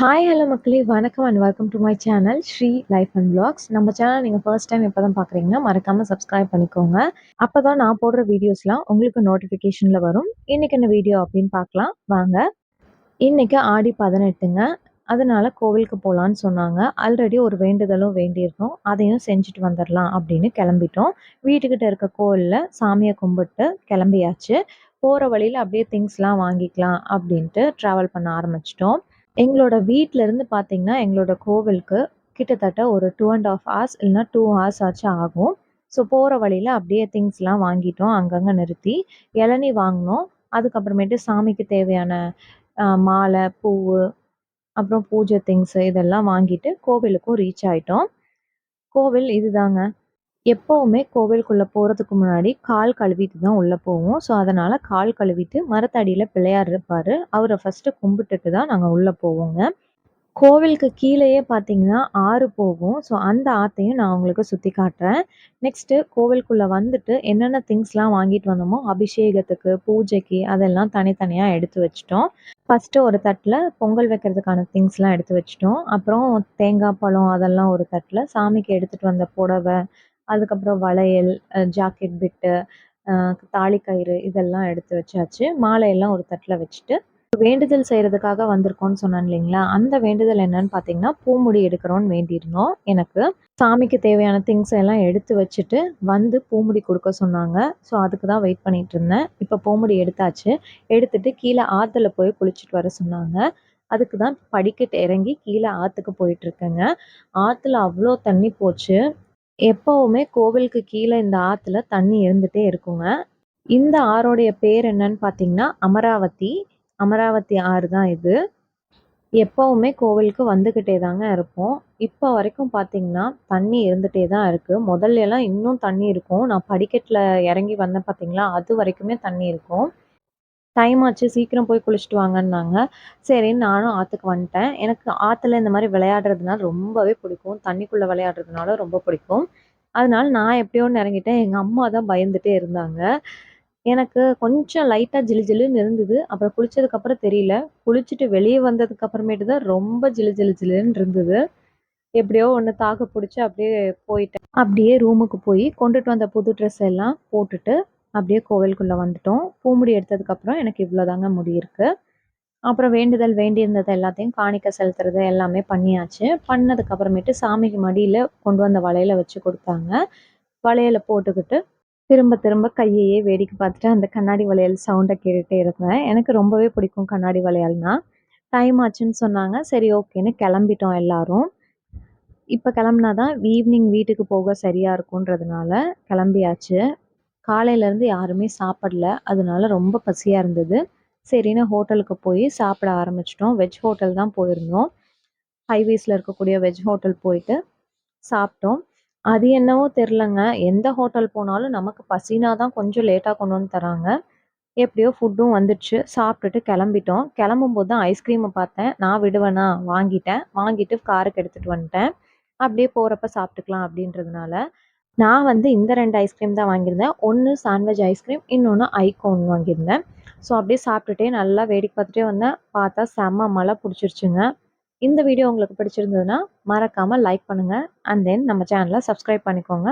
Hi hello மக்களே. வணக்கம் and welcome to my channel Sri life and blogs நம்ம channel நீங்கள் ஃபர்ஸ்ட் டைம் எப்போ தான் பார்க்குறீங்கன்னா மறக்காமல் சப்ஸ்கிரைப் பண்ணிக்கோங்க. அப்போ தான் நான் போடுற வீடியோஸ்லாம் உங்களுக்கு நோட்டிஃபிகேஷனில் வரும். இன்றைக்கி என்ன வீடியோ அப்படின்னு பார்க்கலாம். வாங்க. இன்றைக்கி ஆடி பதினெட்டுங்க. அதனால் கோவிலுக்கு போகலான்னு சொன்னாங்க. ஆல்ரெடி ஒரு வேண்டுதலும் வேண்டியிருக்கோம். அதையும் செஞ்சுட்டு வந்துடலாம் அப்படின்னு கிளம்பிட்டோம். வீட்டுக்கிட்ட இருக்க கோவிலில் சாமியை கும்பிட்டு கிளம்பியாச்சு. போகிற வழியில் அப்படியே திங்ஸ்லாம் வாங்கிக்கலாம் அப்படின்ட்டு ட்ராவல் பண்ண ஆரம்பிச்சிட்டோம். எங்களோட வீட்டிலேருந்து பார்த்தீங்கன்னா, எங்களோட கோவிலுக்கு கிட்டத்தட்ட ஒரு 2 1/2 ஹார்ஸ் இல்லைனா டூ ஹார்ஸ் ஆச்சும் ஆகும். ஸோ போகிற வழியில் அப்படியே திங்ஸ்லாம் வாங்கிட்டோம் அங்கங்கே நிறுத்தி. இளநீ வாங்கினோம் அதுக்கப்புறமேட்டு சாமிக்கு தேவையான மாலை, பூவு, அப்புறம் பூஜை திங்ஸு இதெல்லாம் வாங்கிட்டு கோவிலுக்கும் ரீச் ஆயிட்டோம். கோவில் இதுதாங்க. எப்போவுமே கோவிலுக்குள்ளே போகிறதுக்கு முன்னாடி கால் கழுவிட்டு தான் உள்ளே போவோம். ஸோ அதனால் கால் கழுவிட்டு மரத்தடியில் பிள்ளையார் இருப்பார் அவரை ஃபர்ஸ்ட்டு கும்பிட்டுட்டு தான் நாங்கள் உள்ளே போவோங்க. கோவிலுக்கு கீழேயே பார்த்தீங்கன்னா, ஆறு போகும். ஸோ அந்த ஆற்றையும் நான் உங்களுக்கு சுற்றி காட்டுறேன். நெக்ஸ்ட்டு கோவிலுக்குள்ளே வந்துட்டு என்னென்ன திங்ஸ்லாம் வாங்கிட்டு வந்தோமோ, அபிஷேகத்துக்கு, பூஜைக்கு அதெல்லாம் தனித்தனியாக எடுத்து வச்சுட்டோம். ஃபர்ஸ்ட்டு ஒரு தட்டில் பொங்கல் வைக்கிறதுக்கான திங்ஸ்லாம் எடுத்து வச்சுட்டோம். அப்புறம் தேங்காய், பழம் அதெல்லாம் ஒரு தட்டில் சாமிக்கு எடுத்துகிட்டு வந்த புடவ, அதுக்கப்புறம் வளையல், ஜாக்கெட் பிட்டு, அ தாலிக்கயிறு இதெல்லாம் எடுத்து வச்சாச்சு. மாலையெல்லாம் ஒரு தட்டில் வச்சுட்டு, வேண்டுதல் செய்கிறதுக்காக வந்திருக்கோம்னு சொன்னேன் இல்லைங்களா? அந்த வேண்டுதல் என்னன்னு பார்த்தீங்கன்னா, பூமுடி எடுக்கிறோன்னு வேண்டியிருந்தோம் எனக்கு. சாமிக்கு தேவையான திங்ஸ் எல்லாம் எடுத்து வச்சுட்டு, வந்து பூமுடி கொடுக்க சொன்னாங்க. ஸோ அதுக்கு தான் வெயிட் பண்ணிட்டுருந்தேன். இப்போ பூமுடி எடுத்தாச்சு. எடுத்துட்டு கீழே ஆற்றுல போய் குளிச்சுட்டு வர சொன்னாங்க. அதுக்கு தான் படிக்கட்டு இறங்கி கீழே ஆற்றுக்கு போயிட்டுருக்கேங்க. ஆற்றுல அவ்வளோ தண்ணி போச்சு. எப்போவுமே கோவிலுக்கு கீழே இந்த ஆற்றுல தண்ணி இருந்துகிட்டே இருக்குங்க. இந்த ஆறோடைய பேர் என்னன்னு பார்த்தீங்கன்னா, அமராவதி. அமராவதி ஆறு தான் இது. எப்போவுமே கோவிலுக்கு வந்துக்கிட்டே தாங்க இருப்போம். இப்போ வரைக்கும் பார்த்தீங்கன்னா, தண்ணி இருந்துகிட்டே தான் இருக்குது முதல்ல எல்லாம் இன்னும் தண்ணி இருக்கும். நான் படிக்கட்டில் இறங்கி வந்தேன் பார்த்தீங்களா, அது வரைக்குமே தண்ணி இருக்கும். டைம் ஆச்சு சீக்கிரம் போய் குளிச்சுட்டு வாங்கன்னாங்க. சரின்னு நானும் ஆற்றுக்கு வந்துட்டேன். எனக்கு ஆற்றுல இந்த மாதிரி விளையாடுறதுனால ரொம்பவே பிடிக்கும். தண்ணிக்குள்ளே விளையாடுறதுனால ரொம்ப பிடிக்கும். அதனால நான் எப்படியோன்னு இறங்கிட்டேன். எங்கள் அம்மா தான் பயந்துட்டே இருந்தாங்க. எனக்கு கொஞ்சம் லைட்டாக ஜிலு ஜிலுன்னு இருந்தது. அப்புறம் குளிச்சதுக்கப்புறம் தெரியல. குளிச்சுட்டு வெளியே வந்ததுக்கு அப்புறமேட்டு தான் ரொம்ப ஜிலு ஜிலு ஜிலுன்னு இருந்தது. எப்படியோ ஒன்று தாக்கு பிடிச்சி அப்படியே போயிட்டேன். அப்படியே ரூமுக்கு போய் கொண்டுட்டு வந்த புது ட்ரெஸ் எல்லாம் போட்டுட்டு, அப்படியே கோவிலுக்குள்ளே வந்துட்டோம். பூமுடி எடுத்ததுக்கப்புறம் எனக்கு இவ்வளோதாங்க முடி இருக்கு. அப்புறம் வேண்டுதல் வேண்டியிருந்தது எல்லாத்தையும் காணிக்க செலுத்துறது எல்லாமே பண்ணியாச்சு. பண்ணதுக்கப்புறமேட்டு சாமிக்கு மடியில் கொண்டு வந்த வளையல வச்சு கொடுத்தாங்க வளையல போட்டுக்கிட்டு, திரும்ப திரும்ப கையையே வேடிக்கை பார்த்துட்டு அந்த கண்ணாடி வளையல் சவுண்டை கேட்டுகிட்டே இருந்தேன். எனக்கு ரொம்பவே பிடிக்கும் கண்ணாடி வளையல்னா. டைம் ஆச்சுன்னு சொன்னாங்க. சரி ஓகேன்னு கிளம்பிட்டோம் எல்லாரும். இப்போ கிளம்புனா தான் ஈவினிங் வீட்டுக்கு போக சரியாக இருக்குன்றதுனால கிளம்பியாச்சு. காலையிலேருந்து யாருமே சாப்பிடல. அதனால ரொம்ப பசியாக இருந்தது. சரின்னு ஹோட்டலுக்கு போய் சாப்பிட ஆரம்பிச்சிட்டோம் வெஜ் ஹோட்டல் தான் போயிருந்தோம். ஹைவேஸில் இருக்கக்கூடிய வெஜ் ஹோட்டல் போயிட்டு சாப்பிட்டோம். அது என்னவோ தெரிலங்க எந்த ஹோட்டல் போனாலும் நமக்கு பசினா தான் கொஞ்சம் லேட்டாக கொண்டு வந்து தராங்க. எப்படியோ ஃபுட்டும் வந்துடுச்சு. சாப்பிட்டுட்டு கிளம்பிட்டோம். கிளம்பும்போது தான் ஐஸ்கிரீமை பார்த்தேன். நான் விடுவேனா? வாங்கிட்டேன். வாங்கிட்டு காருக்கு எடுத்துகிட்டு வந்துட்டேன். அப்படியே போகிறப்ப சாப்பிட்டுக்கலாம் அப்படின்றதுனால. நான் வந்து இந்த ரெண்டு ஐஸ்கிரீம் தான் வாங்கியிருந்தேன். ஒன்று சாண்ட்விச் ஐஸ்கிரீம், இன்னொன்று ஐகோன் வாங்கியிருந்தேன். ஸோ அப்படியே சாப்பிட்டுட்டே நல்லா வேடிக்கை பார்த்துட்டே வந்தேன். பார்த்தா செம்ம மழை பிடிச்சிருச்சுங்க இந்த வீடியோ உங்களுக்கு பிடிச்சிருந்ததுன்னா, மறக்காமல் லைக் பண்ணுங்க. அண்ட் தென் நம்ம சேனலை சப்ஸ்கிரைப் பண்ணிக்கோங்க.